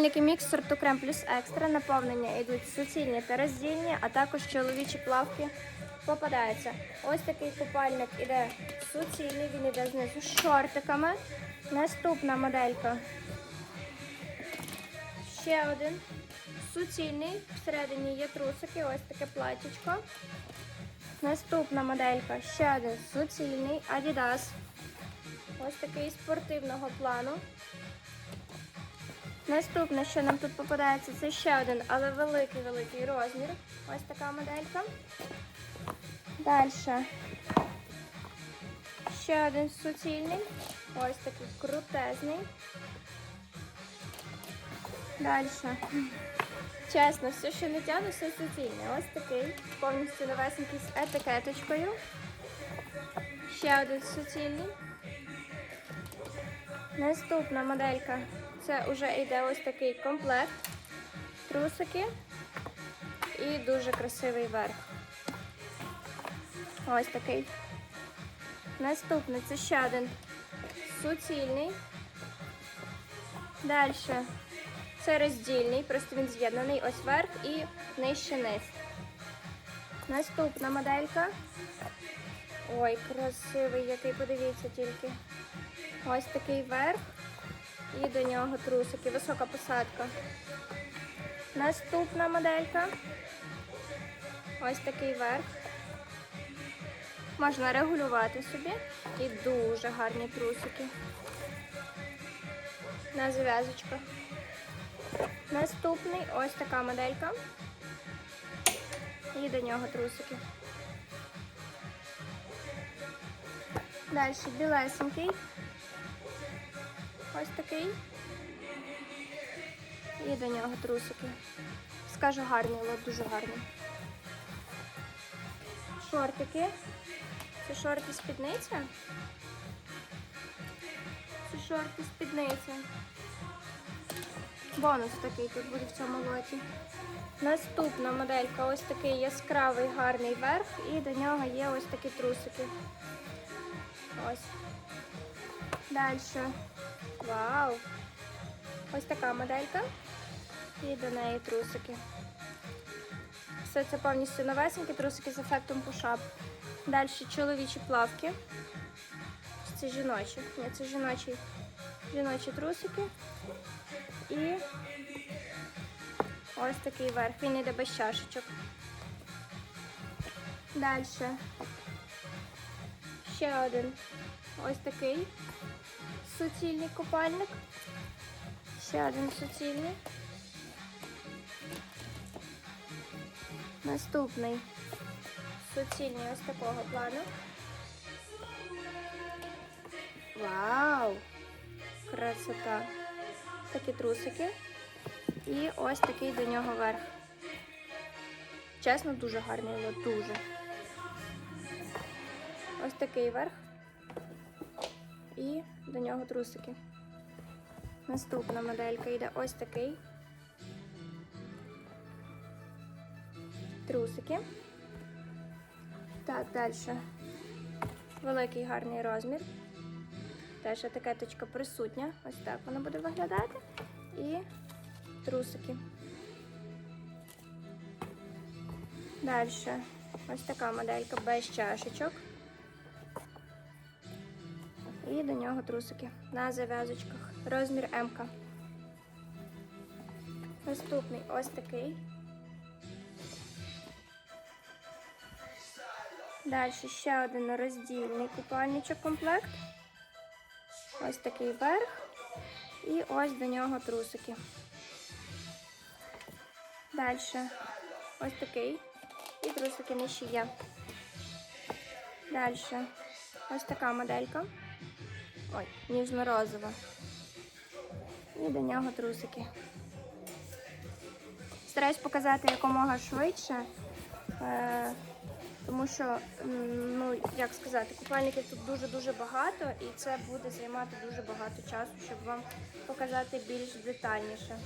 Мікс сорту крем плюс екстра наповнення йдуть суцільні та роздільні, а також чоловічі плавки попадаються. Ось такий купальник іде суцільний, він іде знизу з шортиками. Наступна моделька. Ще один суцільний. Всередині є трусики, ось таке платічко. Наступна моделька. Ще один суцільний Adidas. Ось такий спортивного плану. Наступне, що нам тут попадається, це ще один, але великий-великий розмір. Ось така моделька. Далі. Ще один суцільний. Ось такий крутезний. Далі. Чесно, все, що не тягну, все суцільне. Ось такий. Повністю новесенький з етикеточкою. Ще один суцільний. Наступна моделька. Це вже йде ось такий комплект. Трусики і дуже красивий верх. Ось такий. Наступний це ще один суцільний. Далі це роздільний, просто він з'єднаний ось верх і нижче низ. Наступна моделька. Ой, красивий, який, подивіться тільки. Ось такий верх. І до нього трусики, висока посадка. Наступна моделька. Ось такий верх. Можна регулювати собі. І дуже гарні трусики. На зав'язочках. Наступний ось така моделька. І до нього трусики. Далі білесенький. Ось такий. І до нього трусики. Скажу гарний, але дуже гарний. Шортики. Це шорти спідниця. Це шорти спідниця. Бонус такий тут буде в цьому лоті. Наступна моделька ось такий яскравий гарний верх, і до нього є ось такі трусики. Ось. Далі. Вау! Ось така моделька. І до неї трусики. Все це повністю новесенькі, трусики з ефектом пушап. Далі чоловічі плавки. Це жіночі. Ні, це жіночі, жіночі трусики. І ось такий верх. Він йде без чашечок. Далі. Ще один. Ось такий суцільний купальник. Ще один суцільний. Наступний суцільний ось такого плану. Вау! Красота! Такі трусики. І ось такий до нього верх. Чесно, дуже гарний, але дуже. Ось такий верх. І до нього трусики. Наступна моделька йде ось такий. Трусики. Так, далі. Великий гарний розмір. Теж етикеточка присутня. Ось так вона буде виглядати. І трусики. Далі. Ось така моделька без чашечок. І до нього трусики на зав'язочках. Розмір М. Наступний ось такий. Далі ще один роздільний купальничок комплект. Ось такий верх. І ось до нього трусики. Далі ось такий. І трусики нижче є. Далі ось така моделька. Ой, ніжно-розова. І до нього трусики. Стараюсь показати якомога швидше, е, тому що, ну, як сказати, купальників тут дуже-дуже багато, і це буде займати дуже багато часу, щоб вам показати більш детальніше.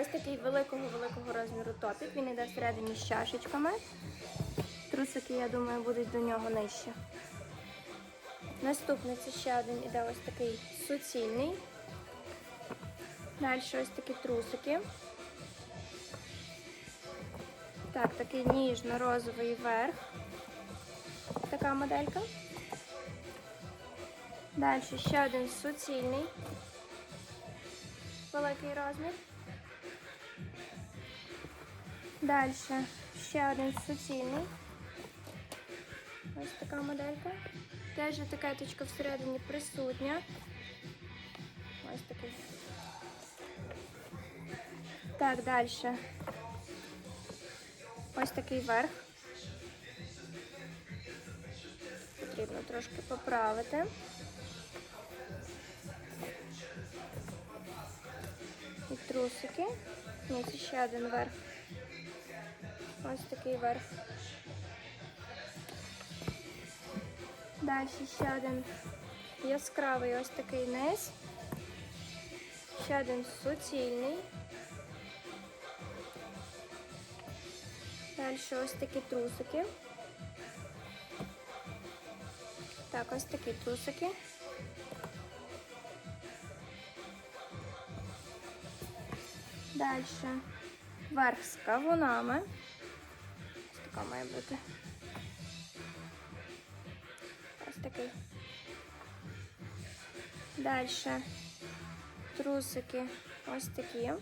Ось такий великого-великого розміру топік. Він йде всередині з чашечками. Трусики, я думаю, будуть до нього нижче. Наступний це ще один іде ось такий суцільний. Далі ось такі трусики. Так, такий ніжно-розовий верх. Така моделька. Далі ще один суцільний. Великий розмір. Далі ще один суцільний. Ось така моделька. Теж етикеточка всередині присутня. Ось такий. Так, далі. Ось такий верх. Потрібно трошки поправити. І трусики. Це ще один верх. Ось такий верх. Далі ще один яскравий ось такий низ. Ще один суцільний. Далі ось такі трусики. Так, ось такі трусики. Далі верх з кавунами. Ось така має бути. Такий. Далі трусики ось такі.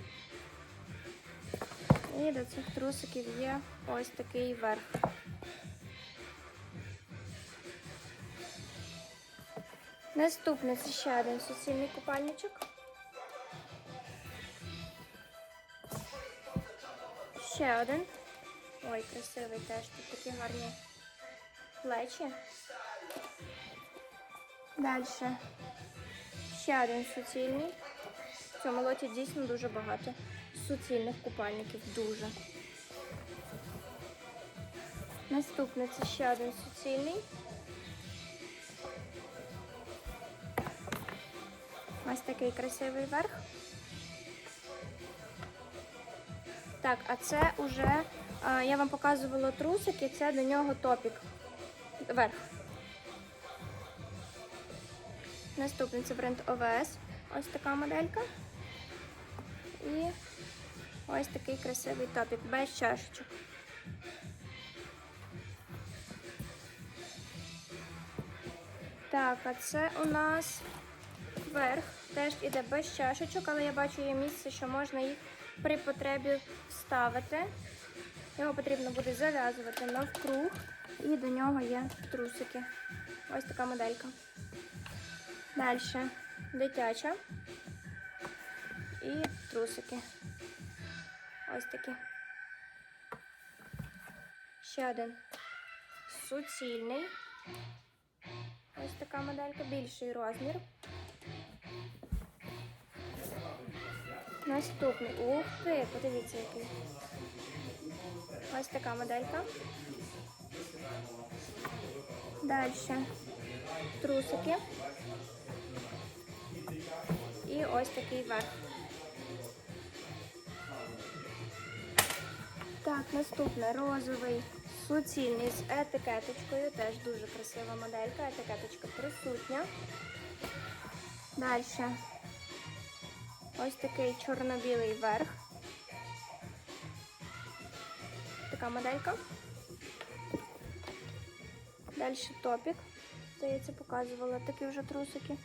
І до цих трусиків є ось такий верх. Наступний це ще один суцільний купальничок. Ще один. Ой, красивий теж. Тут такі гарні плечі. Далі. Ще один суцільний. В цьому лоті дійсно дуже багато суцільних купальників. Дуже. Наступний це ще один суцільний. Ось такий красивий верх. Так, а це уже а, я вам показувала трусики, це до нього топік. Верх. Наступний це бренд ОВС. Ось така моделька. І ось такий красивий топік, без чашечок. Так, а це у нас верх. Теж іде без чашечок, але я бачу є місце, що можна їх при потребі вставити. Його потрібно буде зав'язувати навкруг. І до нього є трусики. Ось така моделька. Далі дитяча. І трусики. Ось такі. Ще один суцільний. Ось така моделька, більший розмір. Наступний. Ух ти, подивіться який. Ось така моделька. Далі трусики. І ось такий верх. Так, наступне розовий суцільний з етикеточкою. Теж дуже красива моделька. Етикеточка присутня. Далі ось такий чорно-білий верх. Така моделька. Далі топік. Здається, показувала такі вже трусики.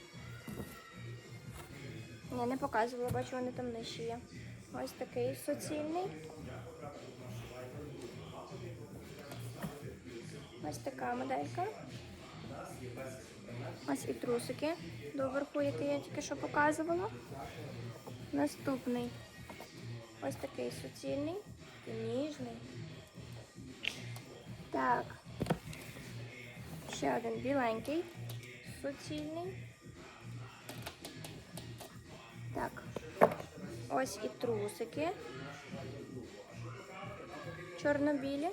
Ні, не показувала, бачу, вони там нижчі є. Ось такий суцільний. Ось така моделька. Ось і трусики доверху, який я тільки що показувала. Наступний ось такий суцільний і ніжний. Так. Ще один біленький, суцільний. Ось і трусики. Чорно-білі.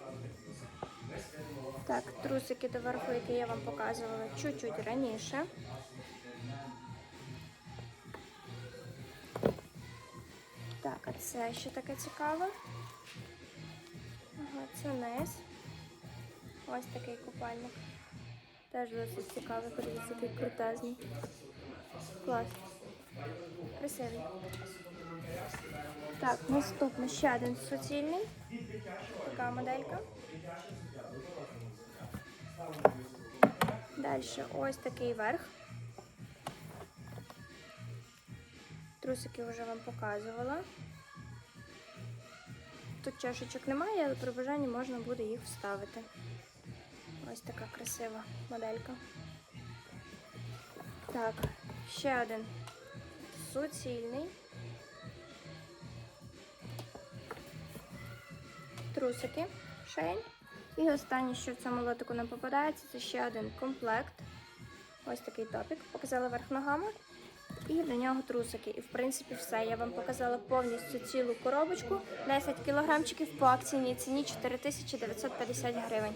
Так, трусики доверху, які я вам показувала чуть-чуть раніше. Так, а це ще таке цікаве. Ага, це низ. Ось такий купальник. Теж досить цікавий, подивіться, який крутезний. Клас. Красивий. Так, наступний ще один суцільний. Така моделька. Далі ось такий верх. Трусики вже вам показувала. Тут чашечок немає, але при бажанні можна буде їх вставити. Ось така красива моделька. Так, ще один суцільний. Трусики, шейн. І останнє, що в цьому лотику нам попадається, це ще один комплект. Ось такий топік. Показала верх ногами. І до нього трусики. І в принципі все. Я вам показала повністю цілу коробочку. 10 кілограмчиків по акційній ціні 4950 гривень.